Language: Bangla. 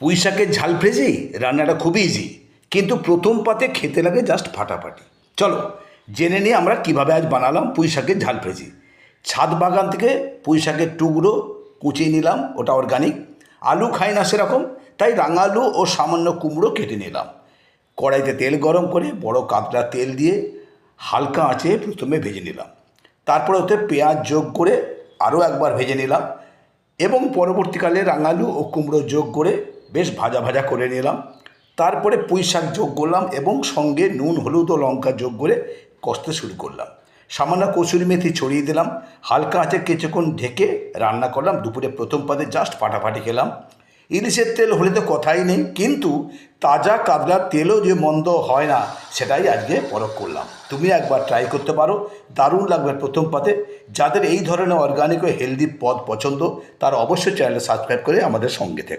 পুঁই শাকের ঝাল ভেজেই রান্নাটা খুবই ইজি কিন্তু প্রথম পাতে খেতে লাগে জাস্ট ফাটাফাটি। চলো, জেনে নিয়ে আমরা কীভাবে আজ বানালাম পুঁই শাকের ঝাল ভেজি। ছাদ বাগান থেকে পুঁই শাকের টুকরো কুচিয়ে নিলাম, ওটা অর্গানিক আলু খাই না সেরকম, তাই রাঙালু ও সামান্য কুমড়ো কেটে নিলাম। কড়াইতে তেল গরম করে বড় কাতলা তেল দিয়ে হালকা আঁচে প্রথমে ভেজে নিলাম। তারপরে ওতে পেঁয়াজ যোগ করে আরও একবার ভেজে নিলাম। এবং পরবর্তীকালে রাঙালু ও কুমড়ো যোগ করে বেশ ভাজা ভাজা করে নিলাম। তারপরে পুঁই শাক যোগ করলাম এবং সঙ্গে নুন, হলুদ ও লঙ্কা যোগ করে কষতে শুরু করলাম। সামান্য কসুরি মেথি ছড়িয়ে দিলাম। হালকা আঁচে কিছুক্ষণ ঢেকে রান্না করলাম। দুপুরে প্রথম পাতে জাস্ট ফাটাফাটি খেলাম। ইলিশের তেল হলে তো কথাই নেই, কিন্তু তাজা কাতলার তেলও যে মন্দ হয় না, সেটাই আজকে পরখ করলাম। তুমি একবার ট্রাই করতে পারো। দারুণ লাগবে প্রথম পাতে। যাদের এই ধরনের অর্গানিক ও হেলদি পদ পছন্দ, তারা অবশ্যই চ্যানেলটা সাবস্ক্রাইব করে আমাদের সঙ্গে থেকো।